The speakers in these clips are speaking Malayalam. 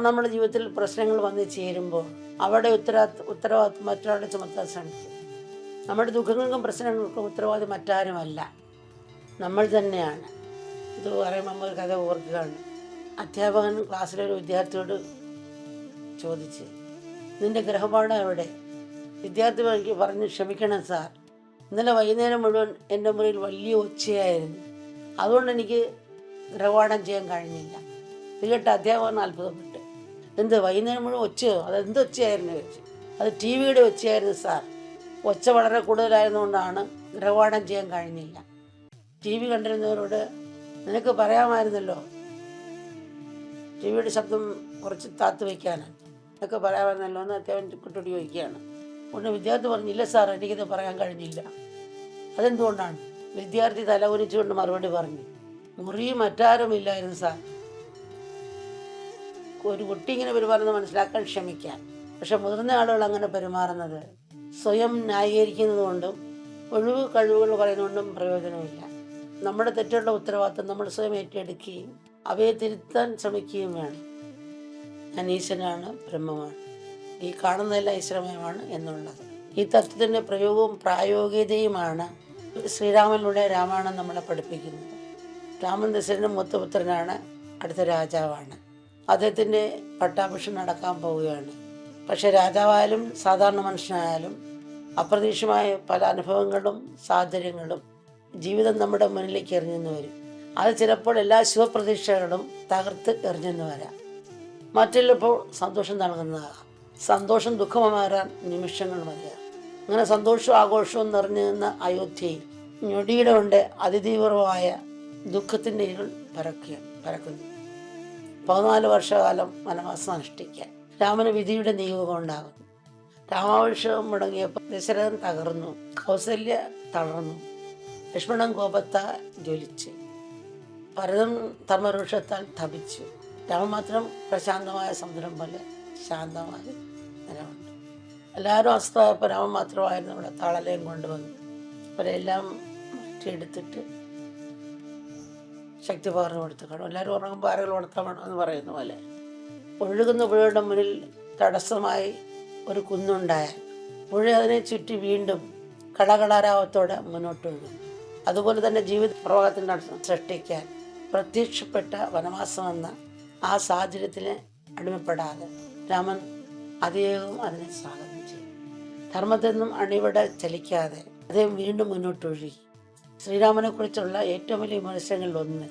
സാധാരണ നമ്മുടെ ജീവിതത്തിൽ പ്രശ്നങ്ങൾ വന്നു ചേരുമ്പോൾ അവിടെ ഉത്തര ഉത്തരവാദിത്വം മറ്റൊരാളുടെ ചുമത്താൻ ശ്രമിക്കും. നമ്മുടെ ദുഃഖങ്ങൾക്കും പ്രശ്നങ്ങൾക്കും ഉത്തരവാദി മറ്റാരുമല്ല. നമ്മൾ തന്നെയാണ്. ഇത് പറയുമ്പോൾ നമ്മൾ കഥ ഓർക്കുകയാണ്. അധ്യാപകൻ ക്ലാസ്സിലെ ഒരു വിദ്യാർത്ഥിയോട് ചോദിച്ച് നിന്റെ ഗ്രഹപാഠം എവിടെ? വിദ്യാർത്ഥി എനിക്ക് പറഞ്ഞ് ക്ഷമിക്കണം സാർ. ഇന്നലെ വൈകുന്നേരം മുഴുവൻ എന്റെ മുറിയിൽ വലിയ ഒച്ചയായിരുന്നു. അതുകൊണ്ട് എനിക്ക് ഗ്രഹപാഠം ചെയ്യാൻ കഴിഞ്ഞില്ല. ഇത് കേട്ട് അധ്യാപകൻ അത്ഭുതപ്പെട്ടു. എന്ത് വൈകുന്നേരം മുഴുവൻ ഒച്ചയോ? അത് എന്ത് ഒച്ചയായിരുന്നു ചോദിച്ചു. അത് ടി വിയുടെ ഒച്ചയായിരുന്നു സാർ. ഒച്ച വളരെ കൂടുതലായിരുന്നുകൊണ്ടാണ് ഗ്രഹപാഠം ചെയ്യാൻ കഴിഞ്ഞില്ല. ടി വി കണ്ടിരുന്നവരോട് നിനക്ക് പറയാമായിരുന്നല്ലോ? ടി വിയുടെ ശബ്ദം കുറച്ച് താത്തു വയ്ക്കാനാണ് നിനക്ക് പറയാമായിരുന്നല്ലോ എന്ന് അത്യാവശ്യം കുട്ടിയോട് ചോദിക്കുകയാണ്. ഉടനെ വിദ്യാർത്ഥി പറഞ്ഞില്ല സാർ എനിക്കിത് പറയാൻ കഴിഞ്ഞില്ല. അതെന്തുകൊണ്ടാണ്? വിദ്യാർത്ഥി തലകുനിച്ചുകൊണ്ട് മറുപടി പറഞ്ഞു. മുറി മറ്റാരുമില്ലായിരുന്നു സാർ. ഒരു കുട്ടി ഇങ്ങനെ പെരുമാറുന്നത് മനസ്സിലാക്കാൻ ക്ഷമിക്കാം. പക്ഷെ മുതിർന്ന ആളുകൾ അങ്ങനെ പെരുമാറുന്നത് സ്വയം ന്യായീകരിക്കുന്നത് കൊണ്ടും ഒഴിവ് കഴിവുകൾ പറയുന്നതുകൊണ്ടും പ്രയോജനമില്ല. നമ്മുടെ തെറ്റുള്ള ഉത്തരവാദിത്വം നമ്മൾ സ്വയം ഏറ്റെടുക്കുകയും അവയെ തിരുത്താൻ ശ്രമിക്കുകയും വേണം. ഞാൻ ഈശ്വരനാണ് ബ്രഹ്മമാണ്. ഈ കാണുന്നതെല്ലാം ഈശ്വരമയമാണ് എന്നുള്ളത്. ഈ തത്വത്തിന്റെ പ്രയോഗവും പ്രായോഗികതയുമാണ് ശ്രീരാമനിലൂടെ രാമായണം നമ്മളെ പഠിപ്പിക്കുന്നത്. രാമൻ ദശരഥന്റെ മൂത്തപുത്രനാണ് അടുത്ത രാജാവാണ്. അദ്ദേഹത്തിന്റെ പട്ടാഭിഷം നടക്കാൻ പോവുകയാണ്. പക്ഷെ രാജാവായാലും സാധാരണ മനുഷ്യനായാലും അപ്രതീക്ഷിതമായ പല അനുഭവങ്ങളും സാഹചര്യങ്ങളും ജീവിതം നമ്മുടെ മുന്നിലേക്ക് എറിഞ്ഞെന്ന് വരും. അത് ചിലപ്പോൾ എല്ലാ ശുഭപ്രതീക്ഷകളും തകർത്ത് എറിഞ്ഞെന്ന് വരാം. മറ്റുള്ളപ്പോൾ സന്തോഷം നൽകുന്നതാകാം സന്തോഷം ദുഃഖമാറാൻ നിമിഷങ്ങൾ മതിയാകും അങ്ങനെ സന്തോഷവും ആഘോഷവും നിറഞ്ഞു നിന്ന അയോധ്യയിൽ ഞൊടിയുടെ കൊണ്ട് അതിതീവ്രമായ ദുഃഖത്തിന്റെ ഇരുൾ പരക്കുക പരക്കുന്നു. പതിനാല് വർഷകാലം വനവാസം അനുഷ്ഠിക്കാൻ. രാമന് വിധിയുടെ നിയോഗം ഉണ്ടാകുന്നു രാമാഭിഷേകം മുടങ്ങിയപ്പോൾ ദശരഥൻ തകർന്നു കൗസല്യ തളർന്നു ലക്ഷ്മണൻ കോപത്താൽ ജ്വലിച്ച് ഭരതൻ ധർമ്മവൃക്ഷത്താൽ തപിച്ചു. രാമൻ മാത്രം പ്രശാന്തമായ സമുദ്രം പോലെ ശാന്തമായി നിലമുണ്ട്. എല്ലാവരും രാമൻ മാത്രമായിരുന്നു ഇവിടെ താളലയം കൊണ്ടുവന്ന് അവരെല്ലാം മാറ്റിയെടുത്തിട്ട് ശക്തി പകർന്നു കൊടുത്തു കാണും എല്ലാവരും ഉറങ്ങും ഉണർത്താൻ വേണം എന്ന് പറയുന്ന പോലെ. ഒഴുകുന്ന പുഴയുടെ മുന്നിൽ തടസ്സമായി ഒരു കുന്നുണ്ടായാൽ പുഴ അതിനെ ചുറ്റി വീണ്ടും കടകടാരാവത്തോടെ മുന്നോട്ട് ഒഴുകും. അതുപോലെ തന്നെ ജീവിത പ്രവാഹത്തിന്റെ സൃഷ്ടിക്കാൻ പ്രത്യക്ഷപ്പെട്ട വനവാസം എന്ന ആ സാഹചര്യത്തിന് അടിമപ്പെടാതെ രാമൻ അതിവേഗം അതിനെ സ്വാഗതം ചെയ്തു ധർമ്മത്തിൽ നിന്നും അണിവിടെ ചലിക്കാതെ അദ്ദേഹം വീണ്ടും മുന്നോട്ടൊഴുകി കുറിച്ചുള്ള ഏറ്റവും വലിയ വിമർശനങ്ങളിൽ ഒന്ന്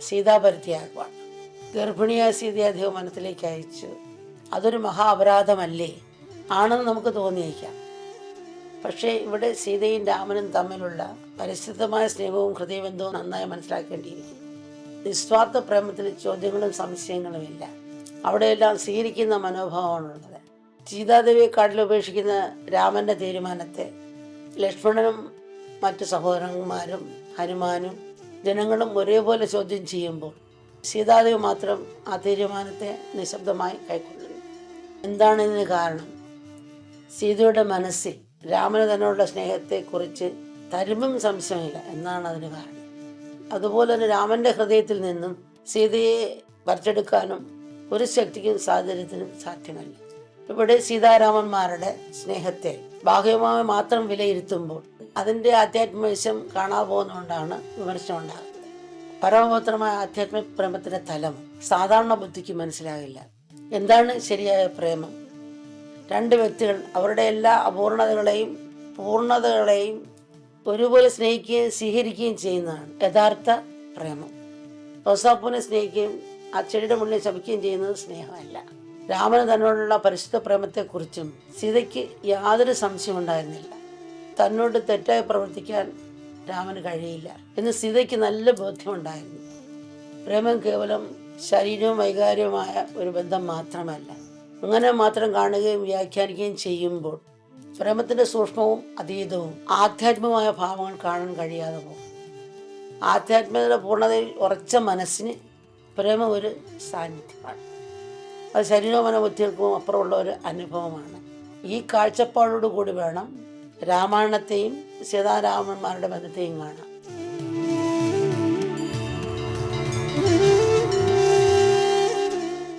സീതാപരിത്യാഗമാണ് ഗർഭിണിയായ സീതയെ അദ്ദേഹം മനസ്സിലേക്ക് അയച്ചു. അതൊരു മഹാ അപരാധമല്ലേ ആണെന്ന് നമുക്ക് തോന്നിയേക്കാം. പക്ഷേ ഇവിടെ സീതയും രാമനും തമ്മിലുള്ള പരിശുദ്ധമായ സ്നേഹവും ഹൃദയബന്ധവും നന്നായി മനസ്സിലാക്കേണ്ടിയിരിക്കും നിസ്വാർത്ഥ പ്രേമത്തിൽ ചോദ്യങ്ങളും സംശയങ്ങളുമില്ല. അവിടെയെല്ലാം സ്വീകരിക്കുന്ന മനോഭാവമാണുള്ളത്. സീതാദേവിയെ കാട്ടിൽ ഉപേക്ഷിക്കുന്ന രാമന്റെ തീരുമാനത്തെ ലക്ഷ്മണനും മറ്റു സഹോദരന്മാരും ഹനുമാനും ജനങ്ങളും ഒരേപോലെ ചോദ്യം ചെയ്യുമ്പോൾ സീതാദേവി മാത്രം ആ തീരുമാനത്തെ നിശബ്ദമായി കൈക്കൊള്ളുന്നു. എന്താണിതിന് കാരണം? സീതയുടെ മനസ്സിൽ രാമന് തന്നോടുള്ള സ്നേഹത്തെക്കുറിച്ച് തരുമ്പും സംശയമില്ല. എന്നാണ് അതിന് കാരണം. അതുപോലെ തന്നെ രാമന്റെ ഹൃദയത്തിൽ നിന്നും സീതയെ വരച്ചെടുക്കാനും ഒരു ശക്തിക്കും സാഹചര്യത്തിനും സാധ്യമല്ല. ഇവിടെ സീതാരാമന്മാരുടെ സ്നേഹത്തെ ബാഹ്യമായി മാത്രം വിലയിരുത്തുമ്പോൾ അതിന്റെ ആധ്യാത്മവശം കാണാൻ പോകുന്നതുകൊണ്ടാണ് വിമർശനം ഉണ്ടാകുന്നത് പരമപുത്രമായ ആധ്യാത്മിക പ്രേമത്തിന്റെ തലം സാധാരണ ബുദ്ധിക്ക് മനസ്സിലാകില്ല. എന്താണ് ശരിയായ പ്രേമം? രണ്ട് വ്യക്തികൾ അവരുടെ എല്ലാ അപൂർണതകളെയും പൂർണതകളെയും ഒരുപോലെ സ്നേഹിക്കുകയും സ്വീകരിക്കുകയും ചെയ്യുന്നതാണ് യഥാർത്ഥ പ്രേമം. റോസാപ്പൂനെ സ്നേഹിക്കുകയും ആ ചെടിയുടെ മുന്നിൽ ശമിക്കുകയും ചെയ്യുന്നത് സ്നേഹമല്ല. രാമന് തന്നോടുള്ള പരിശുദ്ധ പ്രേമത്തെക്കുറിച്ചും സീതയ്ക്ക് യാതൊരു സംശയം ഉണ്ടായിരുന്നില്ല. തന്നോട് തെറ്റായി പ്രവർത്തിക്കാൻ രാമന് കഴിയില്ല എന്ന് സീതയ്ക്ക് നല്ല ബോധ്യമുണ്ടായിരുന്നു. പ്രേമം കേവലം ശരീരവും വൈകാര്യവുമായ ഒരു ബന്ധം മാത്രമല്ല. അങ്ങനെ മാത്രം കാണുകയും വ്യാഖ്യാനിക്കുകയും ചെയ്യുമ്പോൾ പ്രേമത്തിന്റെ സൂക്ഷ്മവും അതീതവും ആധ്യാത്മികമായ ഭാവങ്ങൾ കാണാൻ കഴിയാതെ പോകും. ആധ്യാത്മികതയുടെ പൂർണതയിൽ ഉറച്ച മനസ്സിന് പ്രേമം ഒരു സാന്നിധ്യമാണ്. അത് ശരീരവും മനോബുദ്ധികൾക്കും അപ്പുറമുള്ള ഒരു അനുഭവമാണ്. ഈ കാഴ്ചപ്പാടോടുകൂടി വേണം രാമായണത്തെയും സീതാരാമന്മാരുടെ ബന്ധത്തെയും കാണാം